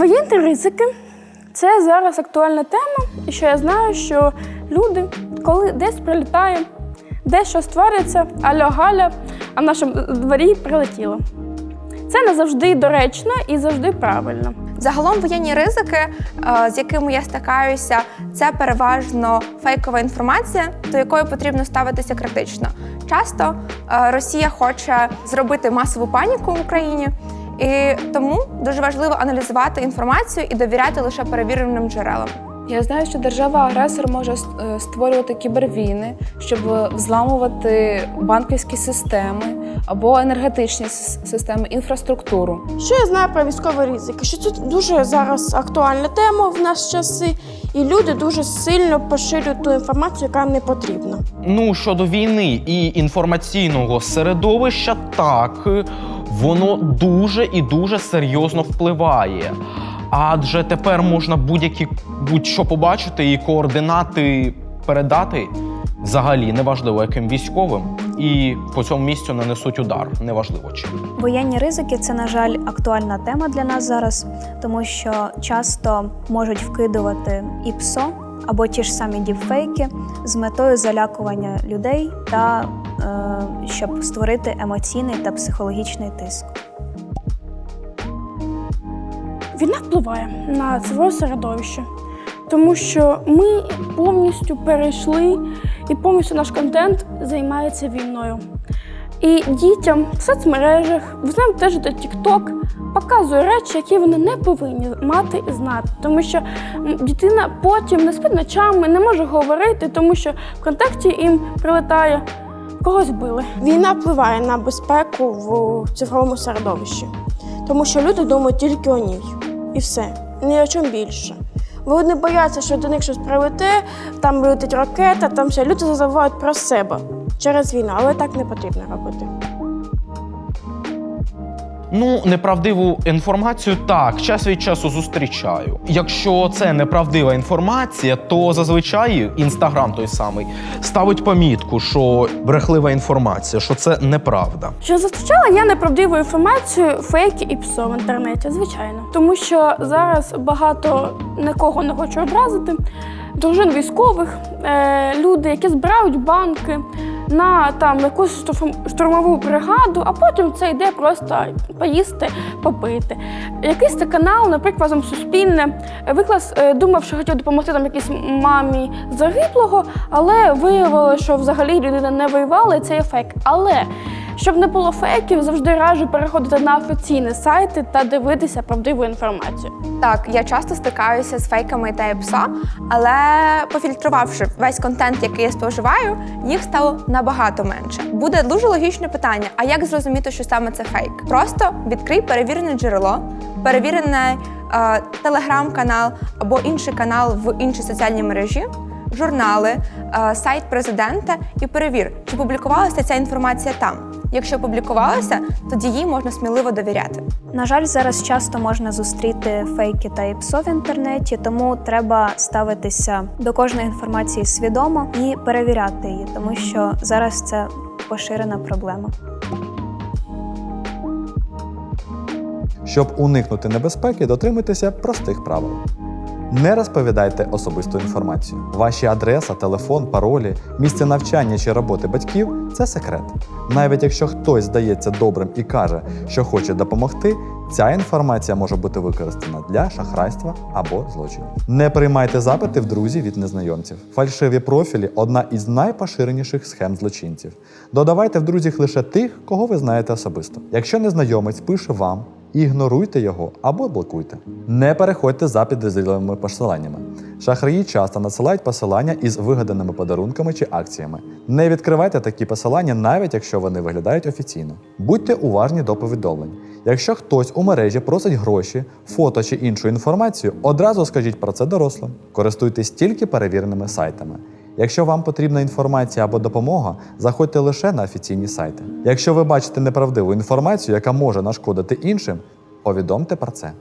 Воєнні ризики це зараз актуальна тема, і що я знаю, що люди, коли десь прилітає, десь щось твориться, альо Галя, а в нашому дворі прилетіло. Це не завжди доречно і завжди правильно. Загалом воєнні ризики, е, з якими я стикаюся, це переважно фейкова інформація, до якої потрібно ставитися критично. Часто е, Росія хоче зробити масову паніку в Україні, і тому дуже важливо аналізувати інформацію і довіряти лише перевіреним джерелам. Я знаю, що держава-агресор може е, створювати кібервійни, щоб взламувати банківські системи або енергетичні системи, інфраструктуру. Що я знаю про військові ризики? Що це дуже зараз актуальна тема в наші часи, і люди дуже сильно поширюють ту інформацію, яка не потрібна. Ну, щодо війни і інформаційного середовища, так, воно дуже і дуже серйозно впливає. Адже тепер можна будь-які будь-що побачити і координати передати взагалі неважливо яким військовим, і по цьому місцю нанесуть удар, неважливо чим. Воєнні ризики це, на жаль, актуальна тема для нас зараз, тому що часто можуть вкидувати і ПСО або ті ж самі діпфейки з метою залякування людей та щоб створити емоційний та психологічний тиск. Війна впливає на цивільне середовище, тому що ми повністю перейшли і повністю наш контент займається війною. І дітям в соцмережах, ви знаєте, теж до TikTok показує речі, які вони не повинні мати і знати. Тому що дитина потім не спить ночами, не може говорити, тому що в контакті їм прилетає когось били. Війна впливає на безпеку в цифровому середовищі, тому що люди думають тільки о ній. І все, ні о чому більше. Вони бояться, що до них щось прилете, там летить ракета, там все. Люди забувають про себе через війну, але так не потрібно робити. Ну, неправдиву інформацію так, час від часу зустрічаю. Якщо це неправдива інформація, то зазвичай інстаграм той самий ставить помітку, що брехлива інформація, що це неправда. Що зустрічала я неправдиву інформацію, фейки і псо в інтернеті, звичайно. Тому що зараз багато нікого не хочу образити. Дружин військових, е, люди, які збирають банки на там якусь штурм- штурмову бригаду, а потім це йде просто поїсти, попити. Якийсь це канал, наприклад, Суспільне, виклас е, думав, що хотів допомогти там якійсь мамі загиблого, але виявилося, що взагалі людина не воювала, і це є фейк. Але щоб не було фейків, завжди раджу переходити на офіційні сайти та дивитися правдиву інформацію. Так, я часто стикаюся з фейками та епса, але пофільтрувавши весь контент, який я споживаю, їх стало набагато менше. Буде дуже логічне питання: а як зрозуміти, що саме це фейк? Просто відкрий перевірене джерело, перевірений е, телеграм-канал або інший канал в іншій соціальній мережі. Журнали, е, сайт президента і перевір, чи публікувалася ця інформація там. Якщо публікувалася, тоді їй можна сміливо довіряти. На жаль, зараз часто можна зустріти фейки та іпсо в інтернеті, тому треба ставитися до кожної інформації свідомо і перевіряти її, тому що зараз це поширена проблема. Щоб уникнути небезпеки, дотримуйтеся простих правил. Не розповідайте особисту інформацію. Ваші адреса, телефон, паролі, місце навчання чи роботи батьків це секрет. Навіть якщо хтось здається добрим і каже, що хоче допомогти, ця інформація може бути використана для шахрайства або злочинів. Не приймайте запити в друзі від незнайомців. Фальшиві профілі одна із найпоширеніших схем злочинців. Додавайте в друзях лише тих, кого ви знаєте особисто. Якщо незнайомець пише вам, Ігноруйте його або блокуйте. Не переходьте за підозрілими посиланнями. Шахраї часто надсилають посилання із вигаданими подарунками чи акціями. Не відкривайте такі посилання, навіть якщо вони виглядають офіційно. Будьте уважні до повідомлень. Якщо хтось у мережі просить гроші, фото чи іншу інформацію, одразу скажіть про це дорослим. Користуйтесь тільки перевіреними сайтами. Якщо вам потрібна інформація або допомога, заходьте лише на офіційні сайти. Якщо ви бачите неправдиву інформацію, яка може нашкодити іншим, повідомте про це.